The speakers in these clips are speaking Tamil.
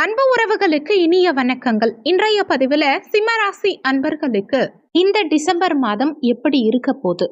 அன்பு உறவுகளுக்கு இனிய வணக்கங்கள். இன்றைய பதிவில் சிம்மராசி அன்பர்களுக்கு இந்த டிசம்பர் மாதம் எப்படி இருக்க போகுது?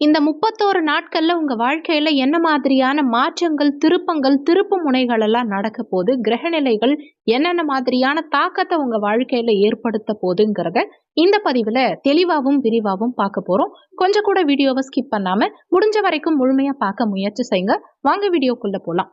இந்த முப்பத்தோரு நாட்கள்ல உங்க வாழ்க்கையில என்ன மாதிரியான மாற்றங்கள் திருப்பங்கள் திருப்பு முனைகள் எல்லாம் நடக்க போது கிரகநிலைகள் என்னென்ன மாதிரியான தாக்கத்தை உங்க வாழ்க்கையில ஏற்படுத்த போதுங்கிறத இந்த பதிவுல தெளிவாகவும் விரிவாகவும் பார்க்க போறோம். கொஞ்சம் கூட வீடியோவை ஸ்கிப் பண்ணாம முடிஞ்ச வரைக்கும் முழுமையா பார்க்க முயற்சி செய்யுங்க. வாங்க வீடியோக்குள்ள போலாம்.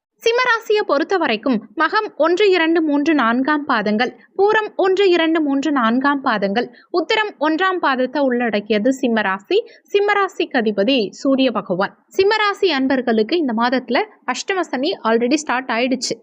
சிம்மராசியை பொறுத்த வரைக்கும் மகம் ஒன்று இரண்டு மூன்று நான்காம் பாதங்கள் பூரம் ஒன்று இரண்டு மூன்று நான்காம் பாதங்கள் உத்திரம் ஒன்றாம் பாதத்தை உள்ளடக்கியது சிம்மராசி. சிம்மராசிக்கு அதிபதி சூரிய பகவான். சிம்மராசி அன்பர்களுக்கு இந்த மாதத்துல அஷ்டம சனி ஆல்ரெடி ஸ்டார்ட் ஆயிடுச்சு.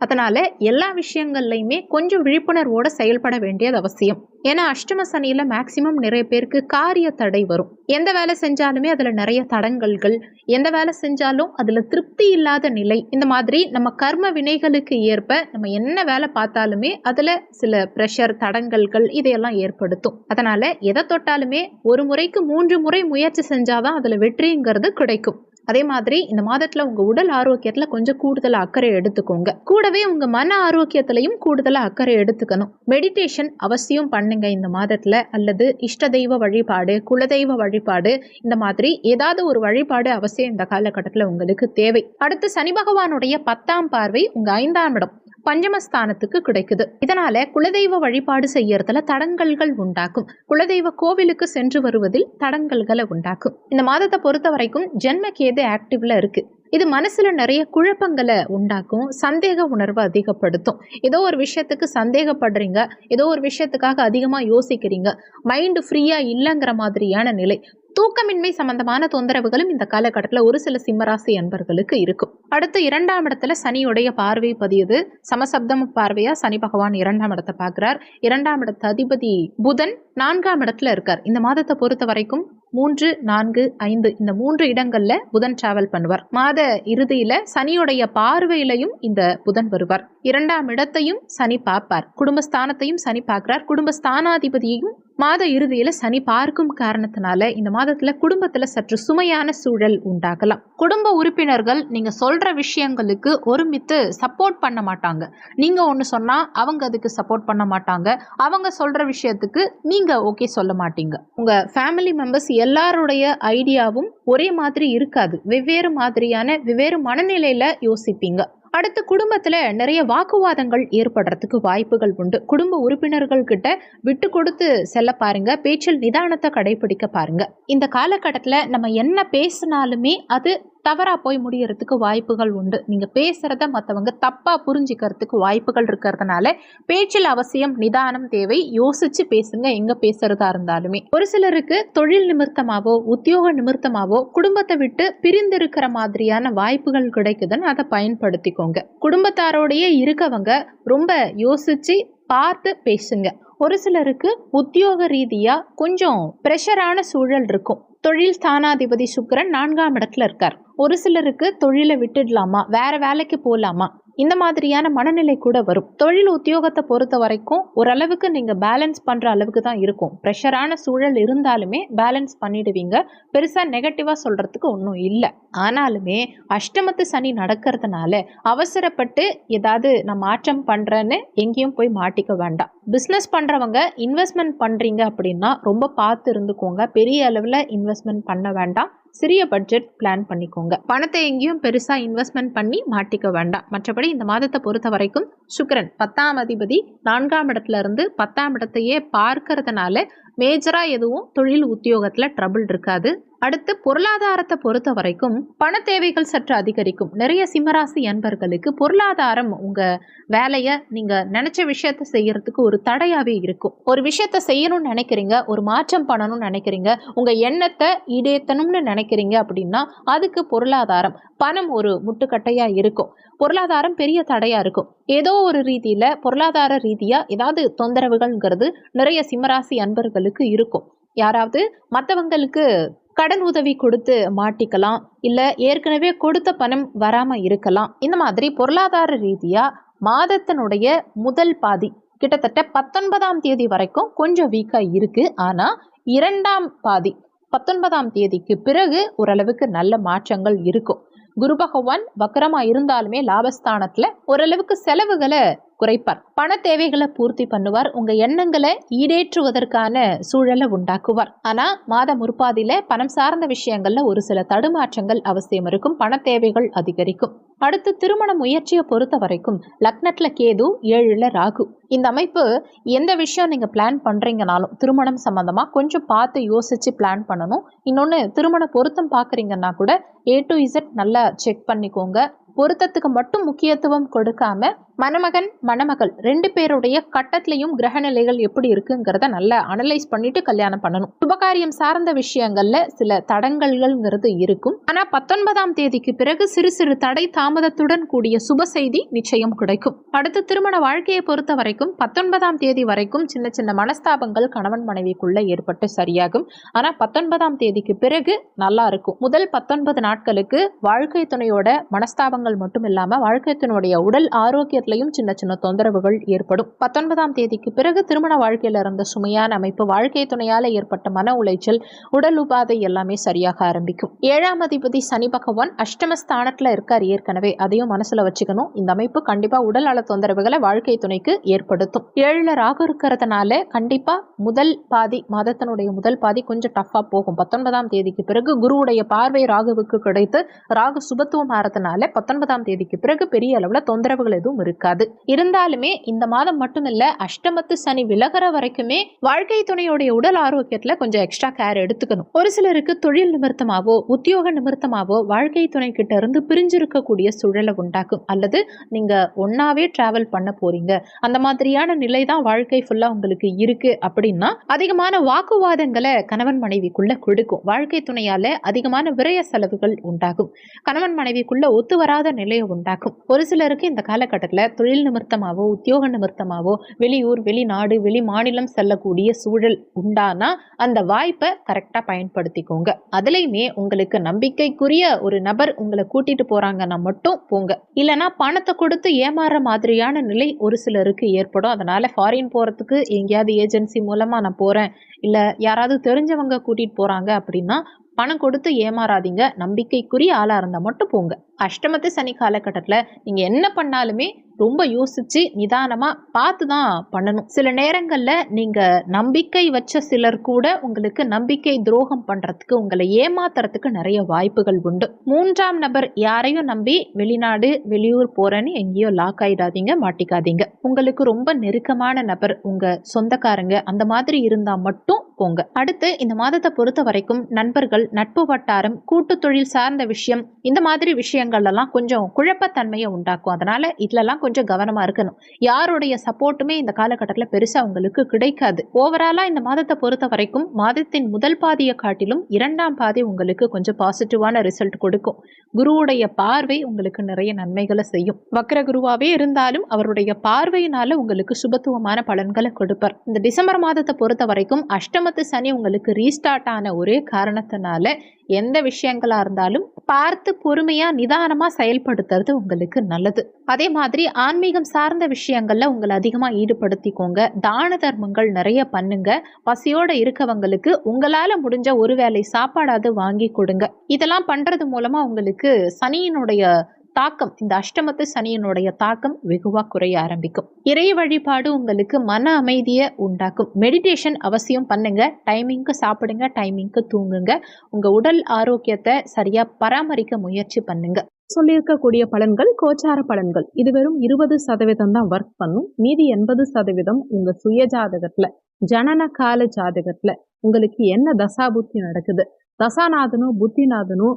அதனால எல்லா விஷயங்கள்லையுமே கொஞ்சம் விழிப்புணர்வோட செயல்பட வேண்டியது அவசியம். ஏன்னா அஷ்டம சனியில மேக்சிமம் நிறைய பேருக்கு காரிய தடை வரும். எந்த வேலை செஞ்சாலுமே அதுல நிறைய தடங்கல்கள் எந்த வேலை செஞ்சாலும் அதுல திருப்தி இல்லாத நிலை. இந்த மாதிரி நம்ம கர்ம வினைகளுக்கு ஏற்ப நம்ம என்ன வேலை பார்த்தாலுமே அதுல சில ப்ரெஷர் தடங்கல்கள் இதையெல்லாம் ஏற்படுத்தும். அதனால எதை தொட்டாலுமே ஒரு முறைக்கு மூன்று முறை முயற்சி செஞ்சாதான் அதுல வெற்றிங்கிறது கிடைக்கும். அதே மாதிரி இந்த மாதத்துல உங்க உடல் ஆரோக்கியத்துல கொஞ்சம் கூடுதல் அக்கறை எடுத்துக்கோங்க. கூடவே உங்க மன ஆரோக்கியத்திலையும் கூடுதல் அக்கறை எடுத்துக்கணும். மெடிடேஷன் அவசியம் பண்ணுங்க இந்த மாதத்துல. அல்லது இஷ்ட தெய்வ வழிபாடு குலதெய்வ வழிபாடு இந்த மாதிரி ஏதாவது ஒரு வழிபாடு அவசியம் இந்த காலகட்டத்தில் உங்களுக்கு தேவை. அடுத்து சனி பகவானுடைய பத்தாம் பார்வை உங்க ஐந்தாம் இடம். பஞ்சமஸ்தானத்துக்கு கிடைக்குது. இதனால குலதெய்வ வழிபாடு செய்யறதுல தடங்கல்கள் உண்டாக்கும். குலதெய்வ கோவிலுக்கு சென்று வருவதில் தடங்கல்களை உண்டாக்கும். இந்த மாதத்தை பொறுத்த வரைக்கும் ஜென்ம கேது ஆக்டிவ்ல இருக்கு. இது மனசுல நிறைய குழப்பங்களை உண்டாக்கும். சந்தேக உணர்வை அதிகப்படுத்தும். ஏதோ ஒரு விஷயத்துக்கு சந்தேகப்படுறீங்க. ஏதோ ஒரு விஷயத்துக்காக அதிகமாக யோசிக்கிறீங்க. மைண்டு ஃப்ரீயா இல்லைங்கிற மாதிரியான நிலை. தூக்கமின்மை சம்பந்தமான தொந்தரவுகளும் இந்த காலகட்டத்தில் ஒரு சில சிம்மராசி அன்பர்களுக்கு இருக்கும். அடுத்து இரண்டாம் இடத்துல சனியுடைய பார்வை பதியுது. சமசப்தம் பார்வையா சனி பகவான் இரண்டாம் இடத்தை பார்க்கிறார். இரண்டாம் இடத்து அதிபதி புதன் நான்காம் இடத்துல இருக்கார். இந்த மாதத்தை பொறுத்த வரைக்கும் மூன்று நான்கு ஐந்து இந்த மூன்று இடங்கள்ல புதன் டிராவல் பண்ணுவார். மாத இறுதியில சனியுடைய பார்வையிலையும் இந்த புதன் வருவார். இரண்டாம் இடத்தையும் சனி பார்ப்பார். குடும்பஸ்தானத்தையும் சனி பார்க்கிறார். குடும்பஸ்தானாதிபதியையும் மாத இறுதியில் சனி பார்க்கும் காரணத்தினால இந்த மாதத்துல குடும்பத்துல சற்று சுமையான சூழல் உண்டாகலாம். குடும்ப உறுப்பினர்கள் நீங்க சொல்ற விஷயங்களுக்கு ஒருமித்து சப்போர்ட் பண்ண மாட்டாங்க. நீங்க ஒன்று சொன்னா அவங்க அதுக்கு சப்போர்ட் பண்ண மாட்டாங்க. அவங்க சொல்ற விஷயத்துக்கு நீங்க ஓகே சொல்ல மாட்டீங்க. உங்க ஃபேமிலி மெம்பர்ஸ் எல்லாருடைய ஐடியாவும் ஒரே மாதிரி இருக்காது. வெவ்வேறு மாதிரியான வெவ்வேறு மனநிலையில யோசிப்பீங்க. அடுத்து குடும்பத்தில் நிறைய வாக்குவாதங்கள் ஏற்படுறதுக்கு வாய்ப்புகள் உண்டு. குடும்ப உறுப்பினர்கள் கிட்ட விட்டு கொடுத்து செல்ல பாருங்க. பேச்சில் நிதானத்தை கடைபிடிக்க பாருங்க. இந்த காலகட்டத்தில் நம்ம என்ன பேசினாலுமே அது தவறா போய் முடியறதுக்கு வாய்ப்புகள் உண்டு. நீங்க பேசுறத மற்றவங்க தப்பா புரிஞ்சுக்கிறதுக்கு வாய்ப்புகள் இருக்கிறதுனால பேச்சில் அவசியம் நிதானம் தேவை. யோசிச்சு பேசுங்க எங்க பேசுறதா இருந்தாலுமே. ஒரு சிலருக்கு தொழில் நிமித்தமாவோ உத்தியோக நிமித்தமாவோ குடும்பத்தை விட்டு பிரிந்திருக்கிற மாதிரியான வாய்ப்புகள் கிடைக்குதுன்னு அதை பயன்படுத்திக்கோங்க. குடும்பத்தாரோடையே இருக்கவங்க ரொம்ப யோசிச்சு பார்த்து பேசுங்க. ஒரு சிலருக்கு உத்தியோக ரீதியாக கொஞ்சம் ப்ரெஷரான சூழல் இருக்கும். தொழில் ஸ்தானாதிபதி சுக்கரன் நான்காம் இடத்துல இருக்கார். ஒரு சிலருக்கு தொழிலை விட்டுடலாமா? வேற வேலைக்கு போகலாமா இந்த மாதிரியான மனநிலை கூட வரும். தொழில் உத்தியோகத்தை பொறுத்த வரைக்கும் ஓரளவுக்கு நீங்க பேலன்ஸ் பண்ற அளவுக்கு தான் இருக்கும். ப்ரெஷரான சூழல் இருந்தாலுமே பேலன்ஸ் பண்ணிடுவீங்க. பெருசா நெகட்டிவா சொல்றதுக்கு ஒன்றும் இல்லை. ஆனாலுமே அஷ்டமத்து சனி நடக்கிறதுனால அவசரப்பட்டு ஏதாவது நான் மாற்றம் பண்றேன்னு எங்கேயும் போய் மாட்டிக்க வேண்டாம். பிஸ்னஸ் பண்ணுறவங்க இன்வெஸ்ட்மெண்ட் பண்ணுறீங்க அப்படின்னா ரொம்ப பார்த்து இருந்துக்கோங்க. பெரிய அளவில் இன்வெஸ்ட்மெண்ட் பண்ண வேண்டாம். சிறிய பட்ஜெட் பிளான் பண்ணிக்கோங்க. பணத்தை எங்கேயும் பெருசாக இன்வெஸ்ட்மெண்ட் பண்ணி மாட்டிக்க வேண்டாம். மற்றபடி இந்த மாதத்தை பொறுத்த வரைக்கும் சுக்கரன் பத்தாம் அதிபதி நான்காம் இடத்துல இருந்து பத்தாம் இடத்தையே பார்க்கறதுனால மேஜரா எதுவும் தொழில் உத்தியோகத்துல ட்ரபிள் இருக்காது. அடுத்து பொருளாதாரத்தை பொறுத்த வரைக்கும் பண தேவைகள் சற்று அதிகரிக்கும். நிறைய சிம்மராசி அன்பர்களுக்கு பொருளாதாரம் உங்க வேலையை நீங்க நினைச்ச விஷயத்த செய்யறதுக்கு ஒரு தடையாவே இருக்கும். ஒரு விஷயத்த செய்யணும்னு நினைக்கிறீங்க ஒரு மாற்றம் பண்ணணும்னு நினைக்கிறீங்க உங்க எண்ணத்தை ஈடேத்தணும்னு நினைக்கிறீங்க அப்படின்னா அதுக்கு பொருளாதாரம் பணம் ஒரு முட்டுக்கட்டையா இருக்கும். பொருளாதாரம் பெரிய தடையா இருக்கும். ஏதோ ஒரு ரீதியில் பொருளாதார ரீதியாக ஏதாவது தொந்தரவுகள்ங்கிறது நிறைய சிம்மராசி அன்பர்களுக்கு இருக்கும். யாராவது மற்றவங்களுக்கு கடன் உதவி கொடுத்து மாட்டிக்கலாம் இல்லை ஏற்கனவே கொடுத்த பணம் வராமல் இருக்கலாம். இந்த மாதிரி பொருளாதார ரீதியாக மாதத்தினுடைய முதல் பாதி கிட்டத்தட்ட பத்தொன்பதாம் தேதி வரைக்கும் கொஞ்சம் வீக்காக இருக்குது ஆனால் இரண்டாம் பாதி பத்தொன்பதாம் தேதிக்கு பிறகு ஓரளவுக்கு நல்ல மாற்றங்கள் இருக்கும். குரு பகவான் வக்கரமா இருந்தாலுமே லாபஸ்தானத்துல ஓரளவுக்கு செலவுகளை குறைப்பார். பண தேவைகளை பூர்த்தி பண்ணுவார். உங்க எண்ணங்களை ஈடேற்றுவதற்கான சூழலை உண்டாக்குவார். ஆனா மாத முற்பாதியில பணம் சார்ந்த விஷயங்கள்ல ஒரு சில தடுமாற்றங்கள் அவசியம் இருக்கும். பண தேவைகள் அதிகரிக்கும். அடுத்து திருமண முயற்சியை பொறுத்த வரைக்கும் லக்னத்துல கேது ஏழுல ராகு. இந்த அமைப்பு எந்த விஷயம் நீங்க பிளான் பண்றீங்கனாலும் திருமணம் சம்பந்தமா கொஞ்சம் பார்த்து யோசிச்சு பிளான் பண்ணணும். இன்னொன்று திருமண பொருத்தம் பார்க்குறீங்கன்னா கூட ஏ டு இசட் நல்லா செக் பண்ணிக்கோங்க. பொருத்தத்துக்கு மட்டும் முக்கியத்துவம் கொடுக்காம மணமகன் மணமகள் ரெண்டு பேருடைய கட்டத்திலையும் கிரகநிலைகள் எப்படி இருக்குங்கிறத நல்லா அனலைஸ் பண்ணிட்டு கல்யாணம் பண்ணணும். சுபகாரியம் சார்ந்த விஷயங்கள்ல சில தடங்கல்கள்ங்கிறது இருக்கும். ஆனா பத்தொன்பதாம் தேதிக்கு பிறகு சிறு சிறு தடை தாமதத்துடன் கூடிய சுப செய்தி நிச்சயம் கிடைக்கும். அடுத்து திருமண வாழ்க்கையை பொறுத்த வரைக்கும் பத்தொன்பதாம் தேதி வரைக்கும் சின்ன சின்ன மனஸ்தாபங்கள் கணவன் மனைவிக்குள்ள ஏற்பட்டு சரியாகும். ஆனா பத்தொன்பதாம் தேதிக்கு பிறகு நல்லா இருக்கும். முதல் பத்தொன்பது நாட்களுக்கு வாழ்க்கை துணையோட மனஸ்தாபங்கள் மட்டும் இல்லாமல் வாழ்க்கையத்தினுடைய உடல் ஆரோக்கியத்திலையும் சின்ன சின்ன தொந்தரவுகள் ஏற்படும். பத்தொன்பதாம் தேதிக்கு பிறகு திருமண வாழ்க்கையில் இருந்த சுமையான அமைப்பு வாழ்க்கை துணையால் ஏற்பட்ட மன உளைச்சல் உடல் உபாதை எல்லாமே சரியாக ஆரம்பிக்கும். ஏழாம் அதிபதி சனி பகவான் அஷ்டமஸ்தானத்தில் இருக்கார் ஏற்கனவே. அதையும் மனசுல வச்சுக்கணும். இந்த அமைப்பு கண்டிப்பா உடல் நல தொந்தரவுகளை வாழ்க்கை துணைக்கு ஏற்படுத்தும். ஏழுல ராகு இருக்கிறதுனால கண்டிப்பா முதல் பாதி மாதத்தினுடைய முதல் பாதி கொஞ்சம் டஃபா போகும். பத்தொன்பதாம் தேதிக்கு பிறகு குருவுடைய பார்வை ராகுவுக்கு கிடைத்து ராகு சுபத்துவம் ஆறதுனால பத்தொன்பதாம் தேதிக்கு பிறகு பெரிய அளவுல தொந்தரவுகள் எதுவும் இருக்காது. இருந்தாலுமே இந்த மாதம் மட்டுமில்ல அஷ்டமத்து சனி விலகிற வரைக்குமே வாழ்க்கை துணையுடைய உடல் ஆரோக்கியத்துல கொஞ்சம் எக்ஸ்ட்ரா கேர் எடுத்துக்கணும். ஒரு சிலருக்கு தொழில் நிமித்தமாவோ உத்தியோக நிமித்தமாவோ வாழ்க்கை துணை கிட்ட இருந்து பிரிஞ்சிருக்கக்கூடிய சூழலை உண்டாக்கும். அல்லது நீங்க ஒன்னாவே டிராவல் பண்ண போறீங்க. அந்த மாதிரியான நிலை தான் வாழ்க்கை ஃபுல்லா உங்களுக்கு இருக்கு அப்படின்னா அதிகமான வாக்குவாதங்களை கணவன் மனைவிக்குள்ள கொடுக்கும். வாழ்க்கை துணையால அதிகமான விரய செலவுகள் உண்டாகும். கணவன் மனைவிக்குள்ள ஒத்து வராத நிலையை உண்டாக்கும். ஒரு சிலருக்கு இந்த காலகட்டத்தில் தொழில் நிமித்தமாவோ உத்தியோக நிமித்தமாவோ வெளியூர் வெளிநாடு வெளி மாநிலம் செல்லக்கூடிய சூழல் உண்டானா அந்த வாய்ப்பை கரெக்டாக பயன்படுத்திக்கோங்க. அதுலேயுமே உங்களுக்கு நம்பிக்கைக்குரிய ஒரு நபர் உங்களை கூட்டிட்டு போறாங்கன்னா மட்டும் போங்க. இல்லைனா பணத்தை கொடுத்து ஏமாற மாதிரியான நிலை ஒரு சிலருக்கு ஏற்படும். அதனால ஃபாரின் போறதுக்கு எங்கேயாவது ஏஜென்சி மூலமா நான் போறேன். இல்லை யாராவது தெரிஞ்சவங்க கூட்டிட்டு போறாங்க அப்படின்னா பணம் கொடுத்து ஏமாறாதீங்க. நம்பிக்கைக்குரிய ஆளாக இருந்தால் மட்டும் போங்க. அஷ்டமத்து சனி காலகட்டத்தில் நீங்கள் என்ன பண்ணாலுமே ரொம்ப யோசிச்சு நிதானமாக பார்த்து தான் பண்ணணும். சில நேரங்களில் நீங்கள் நம்பிக்கை வச்ச சிலர் கூட உங்களுக்கு நம்பிக்கை துரோகம் பண்ணுறதுக்கு உங்களை ஏமாத்துறதுக்கு நிறைய வாய்ப்புகள் உண்டு. மூன்றாம் நபர் யாரையும் நம்பி வெளிநாடு வெளியூர் போகிறேன்னு எங்கேயோ லாக் ஆகிடாதீங்க மாட்டிக்காதீங்க. உங்களுக்கு ரொம்ப நெருக்கமான நபர் உங்கள் சொந்தக்காரங்க அந்த மாதிரி இருந்தால் மட்டும் போங்க. அடுத்து இந்த மாதத்தை பொறுத்த வரைக்கும் நண்பர்கள் நட்பு வட்டாரம் கூட்டு தொழில் சார்ந்த விஷயம் இந்த மாதிரி விஷயங்கள் எல்லாம் கொஞ்சம் குழப்பத்தன்மையை உண்டாக்கும். அதனால இதுலலாம் கொஞ்சம் கவனமா இருக்கணும். யாருடைய சப்போர்ட்டுமே இந்த காலகட்டத்தில் பெருசா உங்களுக்கு கிடைக்காது. ஓவராலா இந்த மாதத்தை பொறுத்த வரைக்கும் மாதத்தின் முதல் பாதியை காட்டிலும் இரண்டாம் பாதி உங்களுக்கு கொஞ்சம் பாசிட்டிவான ரிசல்ட் கொடுக்கும். குருவுடைய பார்வை உங்களுக்கு நிறைய நன்மைகளை செய்யும். வக்ர குருவாவே இருந்தாலும் அவருடைய பார்வையினால உங்களுக்கு சுபத்துவமான பலன்களை கொடுப்பார். இந்த டிசம்பர் மாதத்தை பொறுத்த வரைக்கும் அஷ்டமத்து சனி உங்களுக்கு ரீஸ்டார்ட் ஆன ஒரே காரணத்தினால எந்த விஷயங்களா இருந்தாலும் பார்த்து பொறுமையாக நிதானமாக செயல்படுத்துறது உங்களுக்கு நல்லது. அதே மாதிரி ஆன்மீகம் சார்ந்த விஷயங்களில் உங்களை அதிகமாக ஈடுபடுத்திக்கோங்க. தான தர்மங்கள் நிறைய பண்ணுங்க. பசியோடு இருக்கவங்களுக்கு உங்களால் முடிஞ்ச ஒரு வேளை சாப்பாடாவது வாங்கி கொடுங்க. இதெல்லாம் பண்ணுறது மூலமாக உங்களுக்கு சனியினுடைய தாக்கம் இந்த அஷ்டமத்து சனியினுடைய தாக்கம் வெகுவாக குறைய ஆரம்பிக்கும். இறை வழிபாடு உங்களுக்கு மன அமைதியை உண்டாக்கும். மெடிடேஷன் அவசியம் பண்ணுங்க. டைமிங்க்கு சாப்பிடுங்க டைமிங்க்கு தூங்குங்க. உங்க உடல் ஆரோக்கியத்தை சரியா பராமரிக்க முயற்சி பண்ணுங்க. சொல்லியிருக்கக்கூடிய பலன்கள் கோச்சார பலன்கள். இது வெறும் இருபது சதவீதம் தான் ஒர்க் பண்ணும். மீதி எண்பது சதவீதம் உங்க சுய ஜாதகத்துல ஜனன கால ஜாதகத்துல உங்களுக்கு என்ன தசாபுத்தி நடக்குது? தசாநாதனும் புத்திநாதனும்